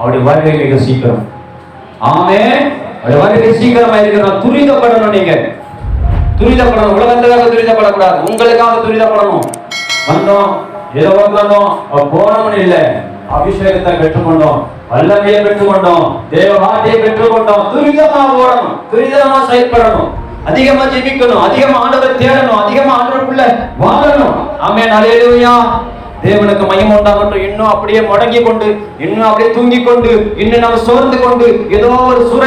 அவருடைய வருகை மிக சீக்கிரம். ஆமே அவருடைய வருகை சீக்கிரமா இருக்கிறோம் துரிதப்படணும் நீங்க. துரிதப்படணும். உலகத்துக்காக துரிதப்படக்கூடாது. உங்களுக்காக துரிதப்படணும். வந்தோம். ஏதோ வந்தோம். போனோம்னு இல்லை. அபிஷேகத்தை பெற்றுக்கொண்டோம். வல்லமையை பெற்றுக்கொண்டோம். தேவ வார்த்தையை பெற்றுக்கொண்டோம். துரிதமா ஓடணும். துரிதமா செயல்படணும். அதிகமா ஜெபிக்கணும். அதிகமா ஆண்டவர் தேடணும். அதிகமா ஆண்டவருக்குள்ள வாழணும். ஆமே நல்லா தேவனுக்கு மயம் உண்டாகட்டும். இன்னும் அப்படியே முடங்கி கொண்டு இன்னும் அப்படியே தூங்கி கொண்டு இன்னும் நம்ம சோர்ந்து கொண்டு ஏதோ ஒரு சூற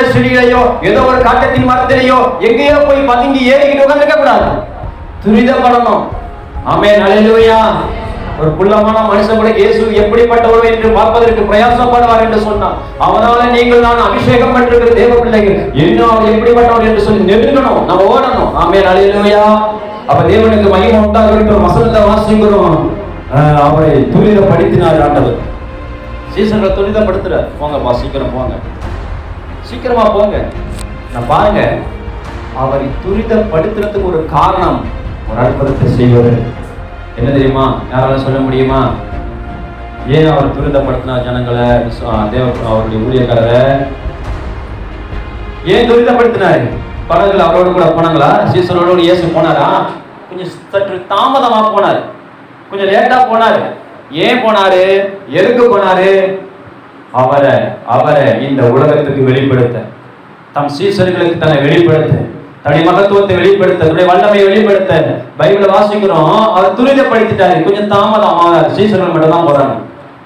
ஏதோ ஒரு காட்டத்தின் மரத்திலேயோ எங்கேயோ போய் பதுங்கி ஏறிக்கிட்டு உட்காந்துருக்க கூடாது. துரிதப்படணும். ஆமே அலையலுயா ஒரு புள்ளமான மனுஷன் கூட இயேசு எப்படிப்பட்டவர் என்று பார்ப்பதற்கு பிரயாசப்படுவார் என்று சொன்னார் அவனால நீங்கள் நான் அபிஷேகம் பண்ணிருக்கிற தேவ பிள்ளைகள். இன்னும் அவர் எப்படிப்பட்டவர் என்று சொல்லி நெருங்கணும். நம்ம ஓடணும். ஆமே அலையிலுயா அப்ப தேவனுக்கு மகிமை உண்டாக இருக்கிற வசனத்தை வாசிக்கிறோம். அவரை துரிதப்படுத்தினார் ஆண்டவர். சீசனில் துரிதப்படுத்துறார் போங்கப்பா சீக்கிரம் போங்க. சீக்கிரமா போங்க. நான் பாருங்க அவரை துரிதப்படுத்துறதுக்கு ஒரு காரணம் ஒரு அற்புதத்தை செய்வது என்ன தெரியுமா? யாரால சொல்ல முடியுமா? ஏன் அவர் துரிதப்படுத்தினார் ஜனங்களை? தேவ அவருடைய ஊழியக்காரரை. ஏன் துரிதப்படுத்தினாரு படகுல அவரோடு கூட போனாங்களா? சீசனோட இயேசு போனாரா? கொஞ்சம் சற்று தாமதமா போனார். கொஞ்சம் லேட்டா போனாரு. ஏன் போனாரு? எதுக்கு போனாரு? அவரை அவரை இந்த உலகத்துக்கு வெளிப்படுத்த. தம் சீசர்களுக்கு தன்னை வெளிப்படுத்த. தன்னுடைய மகத்துவத்தை வெளிப்படுத்த. தன்னுடைய வல்லமையை வெளிப்படுத்த. பைபிளை வாசிக்கிறோம். அவர் துரிதப்படுத்திட்டாரு. கொஞ்சம் தாமதம் சீசர்கள் மட்டும் தான் போறாங்க.